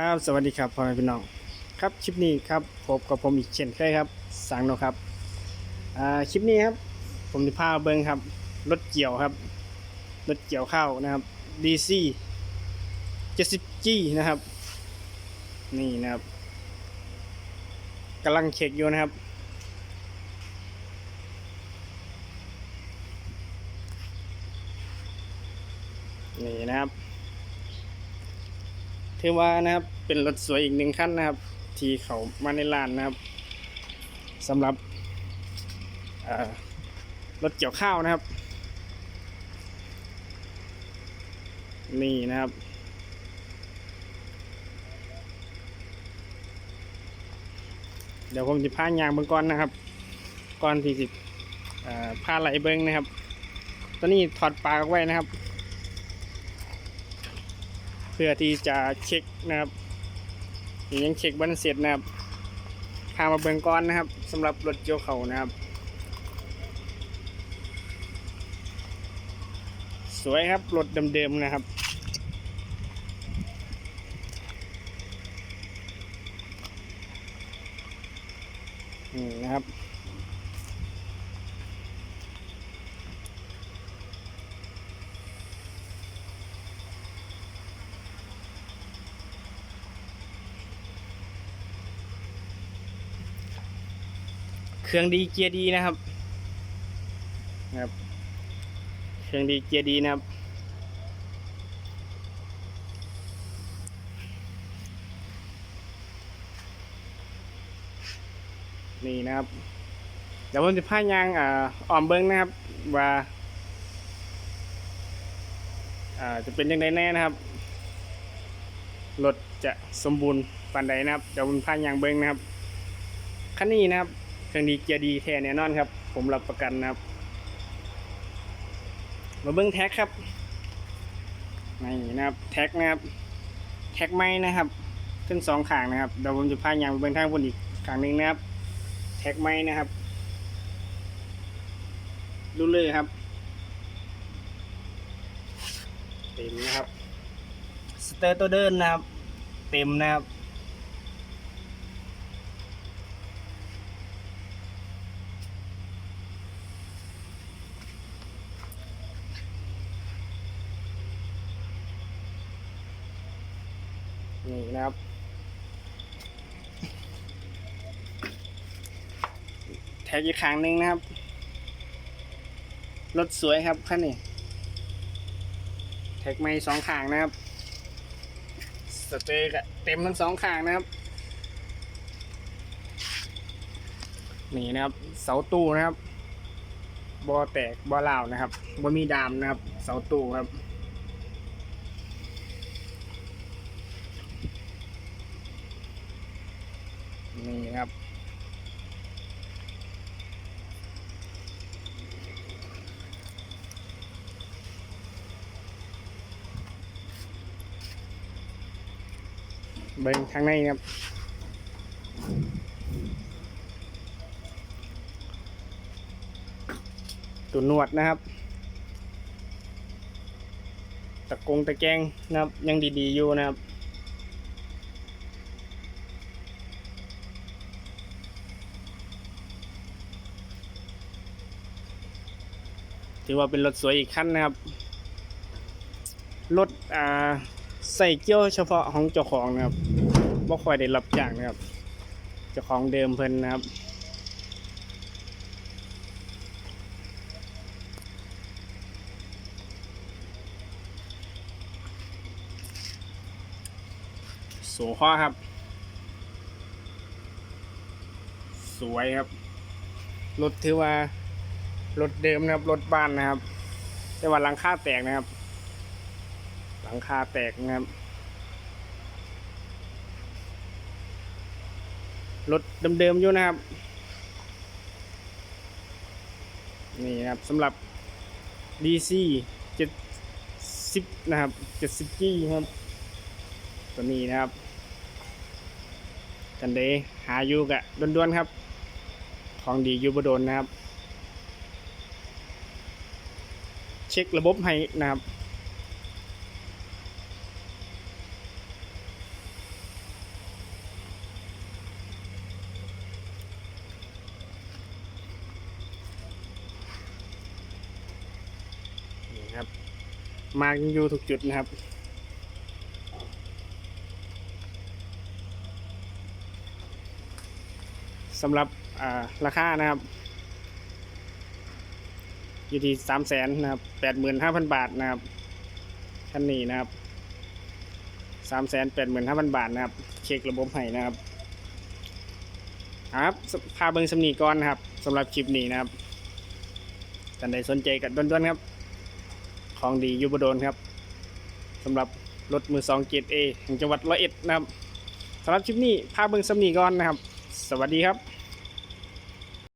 ครับ สวัสดีครับพ่อแม่พี่น้อง ครับคลิปนี้ครับพบกับผมอีกเช่นเคยครับสังโนครับอ่าคลิปนี้ครับผมจะพาเบิ้งครับรถเกี่ยวครับรถเกี่ยวข้าวนะครับ DC 70G นะครับ นี่นะครับกำลังเช็คอยู่นะครับนี่นะครับ ถือว่านะครับเป็นรถสวยอีกหนึ่งคันนะครับ ที่เขามาในร้านนะครับสำหรับรถเกี่ยวข้าวนะครับ นี่นะครับเดี๋ยวผมจะพายางเบื้องก่อนนะครับ ก่อนที่สิเอ่อพาไหลเบิ้งนะครับ ตอนนี้ถอดปลั๊กเอาไว้นะครับ เพื่อที่จะเช็คนะครับยังเช็คบันเสร็จนะครับพามาเบิ่งก้อนนะครับสำหรับรถเกี่ยวเขานะครับ สวยครับรถเดิมๆนะครับนี่นะครับ เครื่องดีเกียร์ดีนะครับนะครับ เครื่องดีเกียร์ดีนะครับ นี่นะครับ เดี๋ยวผมจะพายางอ่าออมเบิ้งนะครับ ว่าอ่าจะเป็นยังไงแน่นะครับรถจะสมบูรณ์ปานใดนะครับ เดี๋ยวผมพายางเบิ้งนะครับคันนี้นะครับ ครื่องดีเกียร์ดีแท้แน่นอนครับ ผมรับประกันนะครับ มาเบิ้งแท็กครับนี่นะครับแท็กนะครับ แท็กไม้นะครับทั้งสองขางนะครับเดี๋ยวผมจะพายางไปเบิ้งทางบนอีกขางหนึ่งนะครับ แท็กไม้นะครับดูเลยครับเต็มนะครับสเตอร์ตัวเดินนะครับ เต็มนะครับ นี่นะครับ แท็กอีกครั้งหนึ่งนะครับ รถสวยครับคันนี้แท็กไม่สองข้างนะครับ สเตย์กเต็มทั้งสองข้างนะครับ นี่นะครับ เสาตู้นะครับบอแตกบอเหล่านะครับบอมีดามนะครับ เสาตู้ครับ นี่ครับ เบิ่งข้างในครับตัวนวดนะครับ ตะกงตะแกงนะครับยังดีๆอยู่นะครับ ถือว่าเป็นรถสวยอีกคันนะครับ รถอ่าใส่เกี่ยวเฉพาะของเจ้าของนะครับบ่ค่อยได้รับจ้างนะครับ เจ้าของเดิมเพิ่นนะครับ โสข้อครับ สวยครับ รถถือว่า รถเดิมนะครับ รถบ้านนะครับ แต่ว่าหลังคาแตกนะครับ หลังคาแตกนะครับ รถเดิมๆอยู่นะครับ นี่นะครับสำหรับ DC 70นะครับ70 G ครับตัวนี้นะครับกันเดหาอยู่กะด่วนๆครับ ของดีอยู่บโดนนะครับ เช็คระบบให้นะครับนี่ครับ มาอยู่ถูกจุดนะครับสำหรับราคานะครับ อยู่ที่สามแสนนะครับแปดหมื่นห้าพันบาทนะครับคันนี้นะครับสามแสนแปดหมื่นห้าพันบาทนะครับ เช็คระบบให้นะครับครับพาเบิงสำนีก่อนนะครับสำหรับคลิปนี้นะครับท่านใดสนใจกับด้วนๆครับ ของดียูบโดนครับสำหรับรถมือสองเกตเอแห่งจังหวัดร้อยเอ็ดนะครับสำหรับคลิปนี้พาเบิงสำนีก่อนนะครับ สวัสดีครับ